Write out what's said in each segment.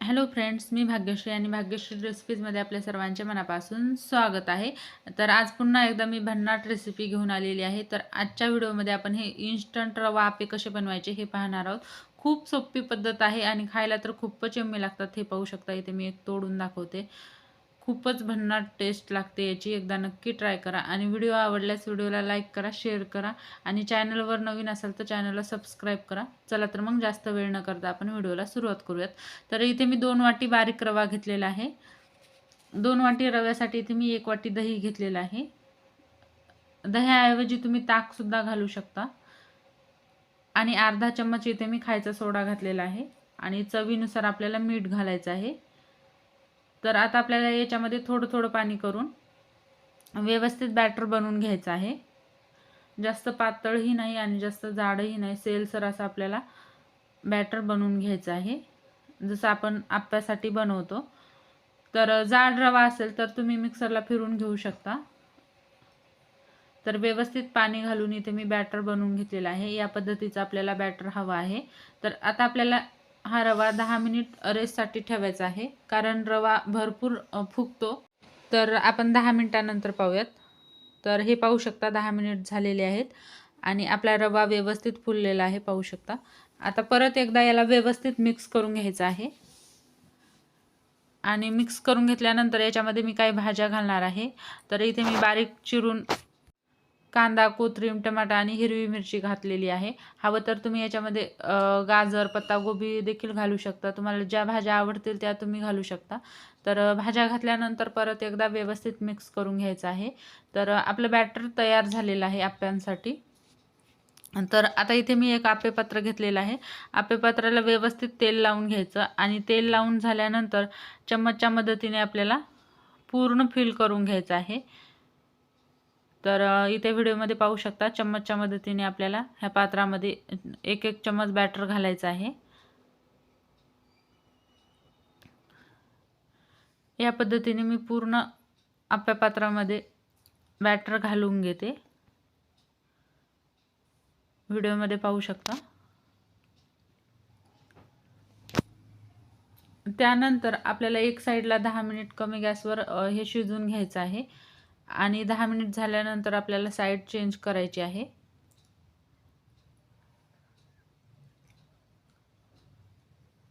Hello friends मी भाग्यश्री आणि भाग्यश्री रेसिपीजमध्ये आपल्या सर्वांचे मनापासून स्वागत आहे. तर आज पुन्हा एकदा मी भन्नाट रेसिपी घेऊन आलेली आहे. तर आजच्या व्हिडिओमध्ये आपण हे इन्स्टंट रवा आपे कसे बनवायचे हे पाहणार आहोत. खूप सोपी पद्धत आहे आणि खायला तर खूपच यम्मी लागतात हे पाहू शकता. इथे मी एक तोडून दाखवते. खूपच भन्नाट टेस्ट लागते याची. एकदा नक्की ट्राय करा. आणि व्हिडिओ आवडल्यास व्हिडिओला लाईक करा शेअर करा. आणि चॅनलवर नवीन असाल तर चॅनलला सबस्क्राईब करा. चला तर मग जास्त वेळ न करता आपण व्हिडिओला सुरुवात करूयात. तर इथे मी दोन वाटी बारीक रवा घेतलेला आहे. दोन वाटी रव्यासाठी इथे मी एक वाटी दही घेतलेलं आहे. दह्याऐवजी तुम्ही ताकसुद्धा घालू शकता. आणि अर्धा चम्मच इथे मी खायचा सोडा घातलेला आहे. आणि चवीनुसार आपल्याला मीठ घालायचं आहे. तर आता आपल्याला याच्यामध्ये थोडं थोडं पाणी करून व्यवस्थित बॅटर बनवून घ्यायचं आहे. जास्त पातळही नाही आणि जास्त जाडही नाही. सेलसर असं आपल्याला बॅटर बनवून घ्यायचं आहे. जसं आपण आप्यासाठी बनवतो. तर जाड रवा असेल तर तुम्ही मिक्सरला फिरून घेऊ शकता. तर व्यवस्थित पाणी घालून इथे मी बॅटर बनवून घेतलेलं आहे. या पद्धतीचं आपल्याला बॅटर हवं आहे. तर आता आपल्याला हा रवा दहा मिनिट रेस्टसाठी ठेवायचा आहे. कारण रवा भरपूर फुगतो. तर आपण दहा मिनिटानंतर पाहूयात. तर हे पाहू शकता दहा मिनिट झालेले आहेत. आणि आपला रवा व्यवस्थित फुललेला आहे पाहू शकता. आता परत एकदा याला व्यवस्थित मिक्स करून घ्यायचं आहे. आणि मिक्स करून घेतल्यानंतर याच्यामध्ये मी काही भाज्या घालणार आहे. तर इथे मी बारीक चिरून कांदा कोथरीम टमाटा आणि हिरवी मिरची घातलेली आहे. हवं तर तुम्ही याच्यामध्ये गाजर पत्तागोबी देखील घालू शकता. तुम्हाला ज्या भाज्या आवडतील त्या तुम्ही घालू शकता. तर भाज्या घातल्यानंतर परत एकदा व्यवस्थित मिक्स करून घ्यायचं आहे. तर आपलं बॅटर तयार झालेलं आहे आप्यांसाठी. तर आता इथे मी एक आपेपात्र घेतलेलं आहे. आपेपात्राला व्यवस्थित तेल लावून घ्यायचं आणि तेल लावून झाल्यानंतर चम्मचच्या मदतीने आपल्याला पूर्ण फिल करून घ्यायचं आहे. तर इथे व्हिडिओमध्ये पाहू शकता चम्मचच्या मदतीने आपल्याला ह्या पात्रामध्ये एक एक चम्मच बॅटर घालायचं आहे. या पद्धतीने मी पूर्ण आप्या पात्रामध्ये बॅटर घालून घेते. व्हिडिओमध्ये पाहू शकता. त्यानंतर आपल्याला एक साईडला दहा मिनिट कमी गॅसवर हे शिजवून घ्यायचं आहे. आणि दहा मिनिट झाल्यानंतर आपल्याला साईड चेंज करायची आहे.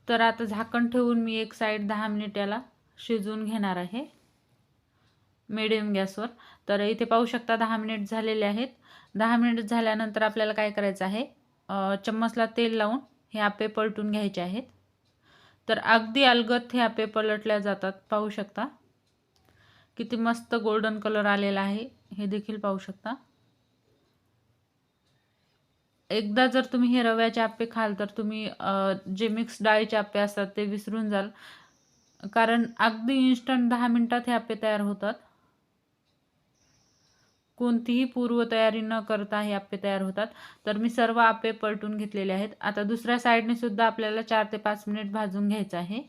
तर आता झाकण ठेवून मी एक साईड दहा मिनिट याला शिजवून घेणार आहे. मिडियम गॅसवर. तर इथे पाहू शकता दहा मिनिट झालेले आहेत. दहा मिनिट झाल्यानंतर आपल्याला काय करायचं आहे? चम्मचला तेल लावून हे आपे पलटून घ्यायचे आहेत. तर अगदी अलगत हे आपे पलटल्या जातात. पाहू शकता. किती मस्त गोल्डन कलर आलेला आहे हे देखील पाहू शकता. एकदा जर तुम्ही हे रव्याचे आप्पे खाल तर तुम्ही जे मिक्स डाळीचे आप्पे असतात ते विसरून जाल. कारण अगदी इन्स्टंट दहा मिनटात हे आप्पे तयार होतात. कोणतीही पूर्वतयारी न करता हे आप्पे तयार होतात. तर मी सर्व आप्पे पलटून घेतलेले आहेत. आता दुसऱ्या साईडने सुद्धा आपल्याला चार ते पाच मिनिट भाजून घ्यायचं आहे.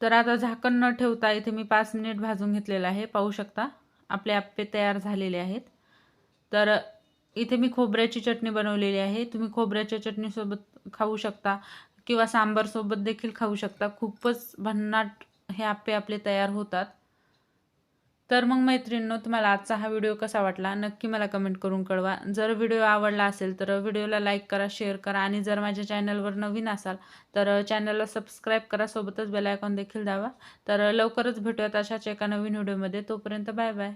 तर आता झाकण न ठेवता इथे मी पाच मिनिट भाजून घेतलेलं आहे. पाहू शकता आपले आप्पे तयार झालेले आहेत. तर इथे मी खोबऱ्याची चटणी बनवलेली आहे. तुम्ही खोबऱ्याच्या चटणीसोबत खाऊ शकता किंवा सांबारसोबत देखील खाऊ शकता. खूपच भन्नाट हे आप्पे आपले तयार होतात. तर मग मैत्रिणींनो तुम्हाला आजचा हा व्हिडिओ कसा वाटला? नक्की मला कमेंट करून कळवा. जर व्हिडिओ आवडला असेल तर व्हिडिओला लाईक करा शेअर करा आणि जर माझ्या चॅनलवर नवीन असाल तर चॅनलला सबस्क्राईब करा. सोबतच बेलायकॉन देखील द्यावा तर लवकरच भेटूयात अशाच एका नवीन व्हिडिओमध्ये तोपर्यंत बाय बाय